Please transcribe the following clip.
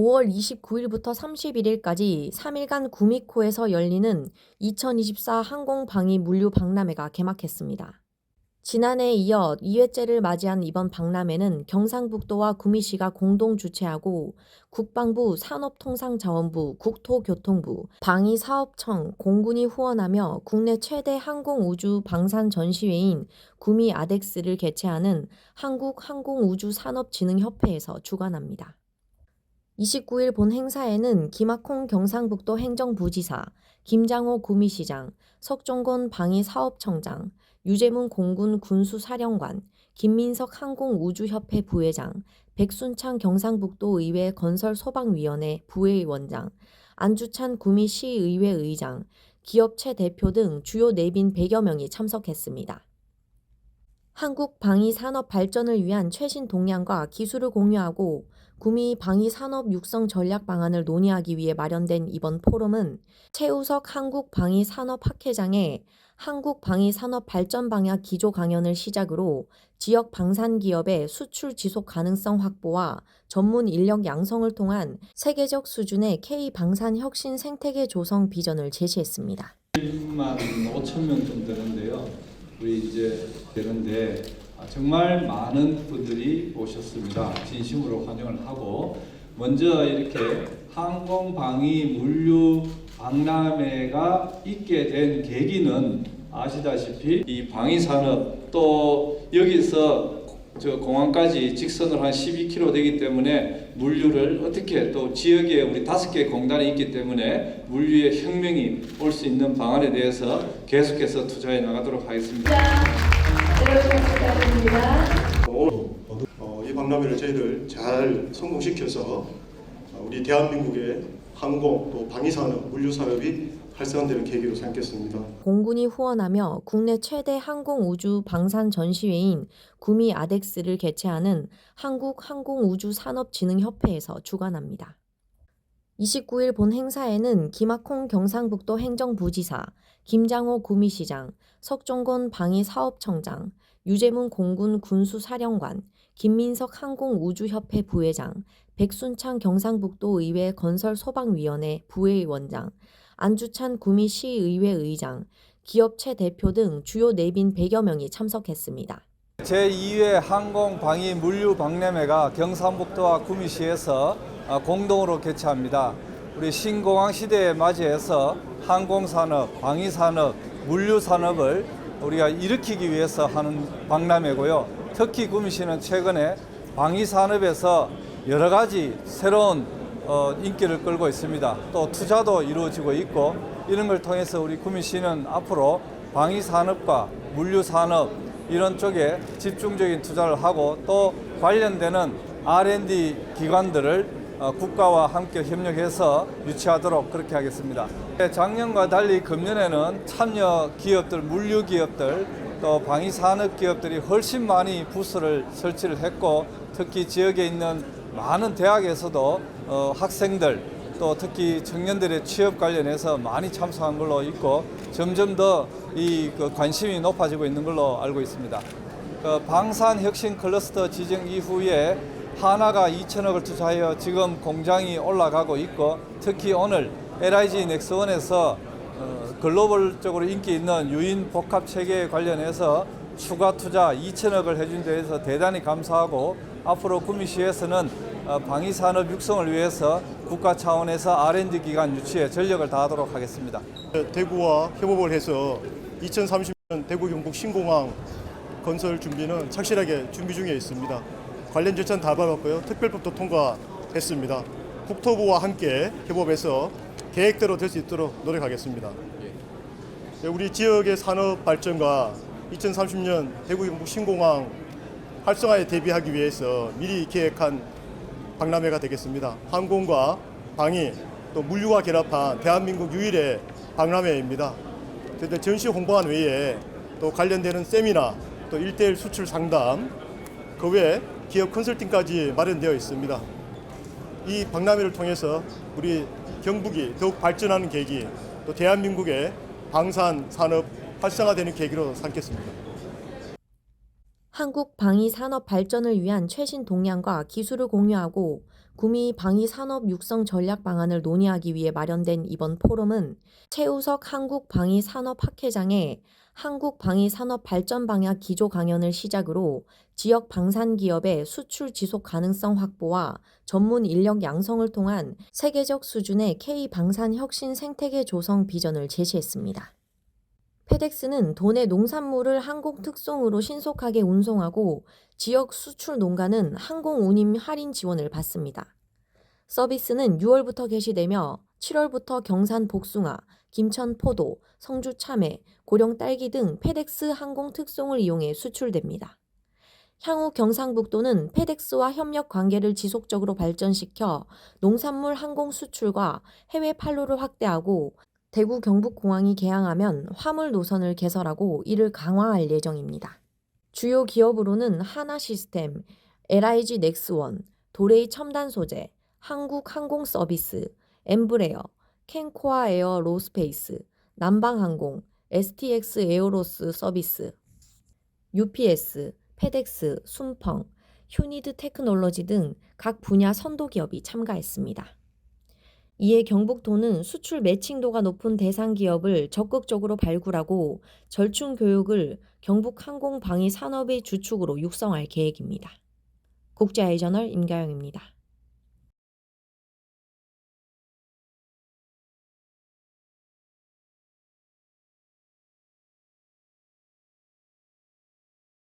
5월 29일부터 31일까지 3일간 구미코에서 열리는 2024 항공방위 물류 박람회가 개막했습니다. 지난해에 이어 2회째를 맞이한 이번 박람회는 경상북도와 구미시가 공동 주최하고 국방부 산업통상자원부, 국토교통부, 방위사업청, 공군이 후원하며 국내 최대 항공우주 방산 전시회인 구미 아덱스를 개최하는 한국항공우주산업진흥협회에서 주관합니다. 29일 본 행사에는 김학홍 경상북도 행정부지사, 김장호 구미시장, 석종건 방위사업청장, 유재문 공군 군수사령관, 김민석 항공우주협회 부회장, 백순창 경상북도 의회 건설소방위원회 부회원장, 안주찬 구미시의회 의장, 기업체 대표 등 주요 내빈 100여 명이 참석했습니다. 한국 방위 산업 발전을 위한 최신 동향과 기술을 공유하고 구미 방위 산업 육성 전략 방안을 논의하기 위해 마련된 이번 포럼은 최우석 한국 방위 산업 학회장의 한국 방위 산업 발전 방향 기조 강연을 시작으로 지역 방산 기업의 수출 지속 가능성 확보와 전문 인력 양성을 통한 세계적 수준의 K 방산 혁신 생태계 조성 비전을 제시했습니다. 1만 5천 명좀 되는데요. 우리 이제 되는데 아, 정말 많은 분들이 오셨습니다. 진심으로 환영을 하고 먼저 이렇게 항공방위 물류 박람회가 있게 된 계기는 아시다시피 이 방위산업 또 여기서 저 공항까지 직선으로 한 12km 되기 때문에 물류를 어떻게 또 지역에 우리 다섯 개 공단이 있기 때문에 물류의 혁명이 올 수 있는 방안에 대해서 계속해서 투자해 나가도록 하겠습니다. 어, 이 박람회를 저희들 잘 성공시켜서 어, 우리 대한민국의 항공 또 방위 산업, 물류 산업이 활성화되는 계기로 삼겠습니다. 공군이 후원하며 국내 최대 항공우주 방산 전시회인 구미 아덱스를 개최하는 한국항공우주산업진흥협회에서 주관합니다. 29일 본 행사에는 김학홍 경상북도 행정부지사, 김장호 구미시장, 석종건 방위사업청장, 유재문 공군 군수사령관, 김민석 항공우주협회 부회장, 백순창 경상북도 의회 건설소방위원회 부회원장, 안주찬 구미시의회 의장, 기업체 대표 등 주요 내빈 100여 명이 참석했습니다. 제2회 항공 방위 물류 박람회가 경상북도와 구미시에서 아, 공동으로 개최합니다. 우리 신공항 시대에 맞이해서 항공산업, 방위산업, 물류산업을 우리가 일으키기 위해서 하는 박람회고요. 특히 구미시는 최근에 방위 산업에서 여러 가지 새로운 어, 인기를 끌고 있습니다. 또 투자도 이루어지고 있고 이런 걸 통해서 우리 구미시는 앞으로 방위 산업과 물류 산업 이런 쪽에 집중적인 투자를 하고 또 관련되는 R&D 기관들을 어, 국가와 함께 협력해서 유치하도록 그렇게 하겠습니다. 작년과 달리 금년에는 참여 기업들, 물류 기업들 또 방위 산업 기업들이 훨씬 많이 부스를 설치를 했고 특히 지역에 있는 많은 대학에서도 어, 학생들 또 특히 청년들의 취업 관련해서 많이 참석한 걸로 있고 점점 더 이 관심이 높아지고 있는 걸로 알고 있습니다. 그 방산 혁신 클러스터 지정 이후에 하나가 2천억을 투자하여 지금 공장이 올라가고 있고 특히 오늘 LIG 넥스원에서 어, 글로벌적으로 인기 있는 유인 복합 체계 관련해서 추가 투자 2천억을 해준 데에서 대단히 감사하고 앞으로 구미시에서는 어, 방위 산업 육성을 위해서 국가 차원에서 R&D 기관 유치에 전력을 다하도록 하겠습니다. 대구와 협업을 해서 2030년 대구 경북 신공항 건설 준비는 착실하게 준비 중에 있습니다. 관련 절차는 다 밟았고요. 특별법도 통과했습니다. 국토부와 함께 협업해서 계획대로 될 수 있도록 노력하겠습니다. 네, 우리 지역의 산업 발전과 2030년 대구 경북 신공항 활성화에 대비하기 위해서 미리 계획한 박람회가 되겠습니다. 항공과 방위 또 물류와 결합한 대한민국 유일의 박람회입니다. 전시 홍보관 외에 또 관련되는 세미나 또 1대1 수출 상담 그 외에 기업 컨설팅까지 마련되어 있습니다. 이 박람회를 통해서 우리 경북이 더욱 발전하는 계기 또 대한민국의 방산 산업 활성화되는 계기로 삼겠습니다. 한국 방위 산업 발전을 위한 최신 동향과 기술을 공유하고 구미 방위 산업 육성 전략 방안을 논의하기 위해 마련된 이번 포럼은 최우석 한국 방위 산업 학회장의 한국 방위 산업 발전 방향 기조 강연을 시작으로 지역 방산 기업의 수출 지속 가능성 확보와 전문 인력 양성을 통한 세계적 수준의 K 방산 혁신 생태계 조성 비전을 제시했습니다. 페덱스는 도내 농산물을 항공 특송으로 신속하게 운송하고 지역 수출 농가는 항공 운임 할인 지원을 받습니다. 서비스는 6월부터 개시되며 7월부터 경산 복숭아, 김천 포도, 성주 참외, 고령 딸기 등 페덱스 항공 특송을 이용해 수출됩니다. 향후 경상북도는 페덱스와 협력 관계를 지속적으로 발전시켜 농산물 항공 수출과 해외 판로를 확대하고 대구 경북공항이 개항하면 화물 노선을 개설하고 이를 강화할 예정입니다. 주요 기업으로는 하나시스템, LIG 넥스원, 도레이 첨단 소재, 한국항공서비스, 엠브레어, 캔코아 에어 로스페이스, 남방항공, STX 에어로스 서비스, UPS, 페덱스, 순펑, 휴니드 테크놀로지 등 각 분야 선도 기업이 참가했습니다. 이에 경북도는 수출 매칭도가 높은 대상 기업을 적극적으로 발굴하고 절충 교육을 경북 항공 방위 산업의 주축으로 육성할 계획입니다. 국제아이저널 임가영입니다.